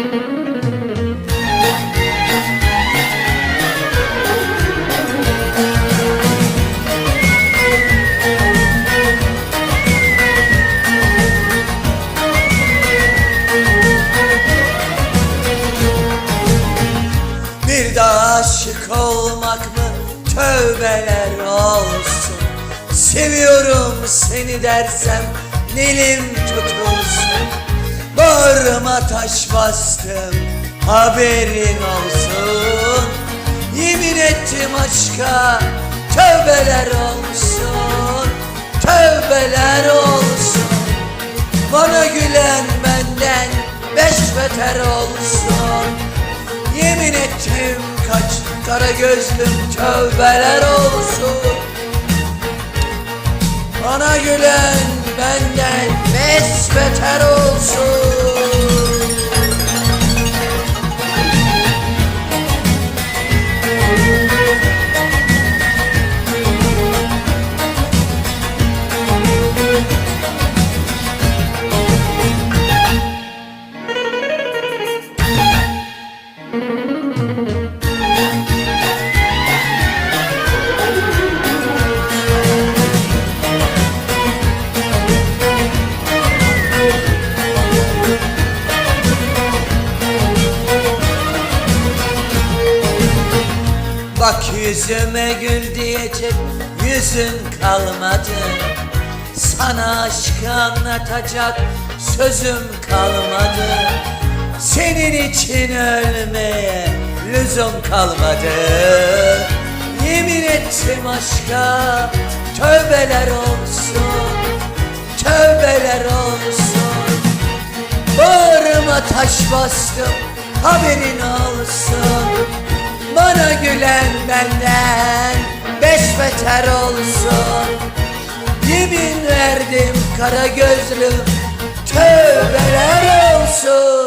Bir daha aşık olmak mı? Tövbeler olsun. Seviyorum seni dersem dilim tutulsun Bağrıma taş bastım haberin olsun. Yemin ettim aşka tövbeler olsun Tövbeler olsun. Bana gülen benden beş beter olsun. Yemin ettim kaç kara gözlüm tövbeler olsun. Bana gülen benden beş beter olsun Bak yüzüme gül diyecek yüzün kalmadı. Sana aşkı anlatacak sözüm kalmadı. Senin için ölmeye lüzum kalmadı. Yemin ettim aşka tövbeler olsun Tövbeler olsun. Bağrıma taş bastım haberin olsun Bana gülen benden beş beter olsun. Yemin verdim kara gözlüm tövbeler olsun